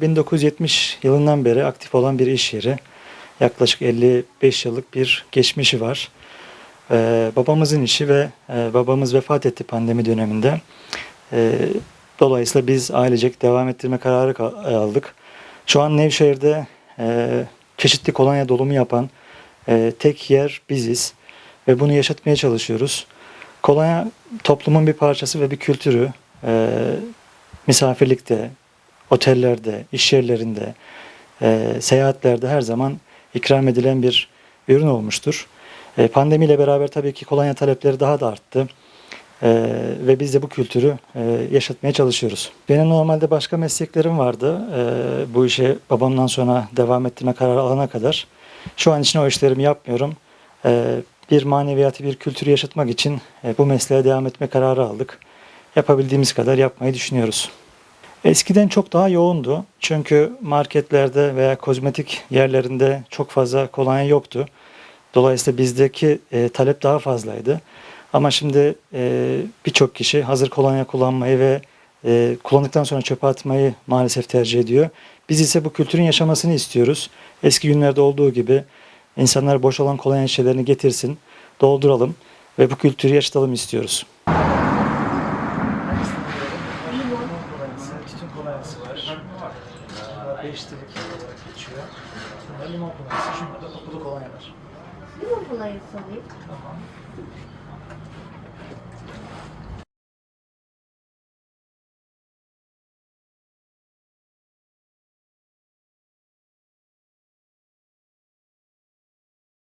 1970 yılından beri aktif olan bir iş yeri. Yaklaşık 55 yıllık bir geçmişi var. Ee, babamızın işi ve e, babamız vefat etti pandemi döneminde. Ee, dolayısıyla biz ailecek devam ettirme kararı ka- aldık. Şu an Nevşehir'de e, çeşitli kolonya dolumu yapan e, tek yer biziz ve bunu yaşatmaya çalışıyoruz. Kolonya toplumun bir parçası ve bir kültürü. E, misafirlikte, otellerde, iş yerlerinde, e, seyahatlerde her zaman ikram edilen bir ürün olmuştur. E, pandemiyle beraber tabii ki kolonya talepleri daha da arttı. E, ve biz de bu kültürü e, yaşatmaya çalışıyoruz. Benim normalde başka mesleklerim vardı. E, bu işe babamdan sonra devam ettirme kararı alana kadar. Şu an için o işlerimi yapmıyorum. E, bir maneviyatı, bir kültürü yaşatmak için e, bu mesleğe devam etme kararı aldık. Yapabildiğimiz kadar yapmayı düşünüyoruz. Eskiden çok daha yoğundu. Çünkü marketlerde veya kozmetik yerlerinde çok fazla kolonya yoktu. Dolayısıyla bizdeki e, talep daha fazlaydı. Ama şimdi e, birçok kişi hazır kolonya kullanmayı ve e, kullandıktan sonra çöpe atmayı maalesef tercih ediyor. Biz ise bu kültürün yaşamasını istiyoruz. Eski günlerde olduğu gibi insanlar boş olan kolonya şişelerini getirsin, dolduralım ve bu kültürü yaşatalım istiyoruz. Kolonyası var. Beş delik olarak geçiyor. Bunlar limon kolonyası. Şimdi burada kokulu kolonyalar. Limon kolayı alayım. Tamam.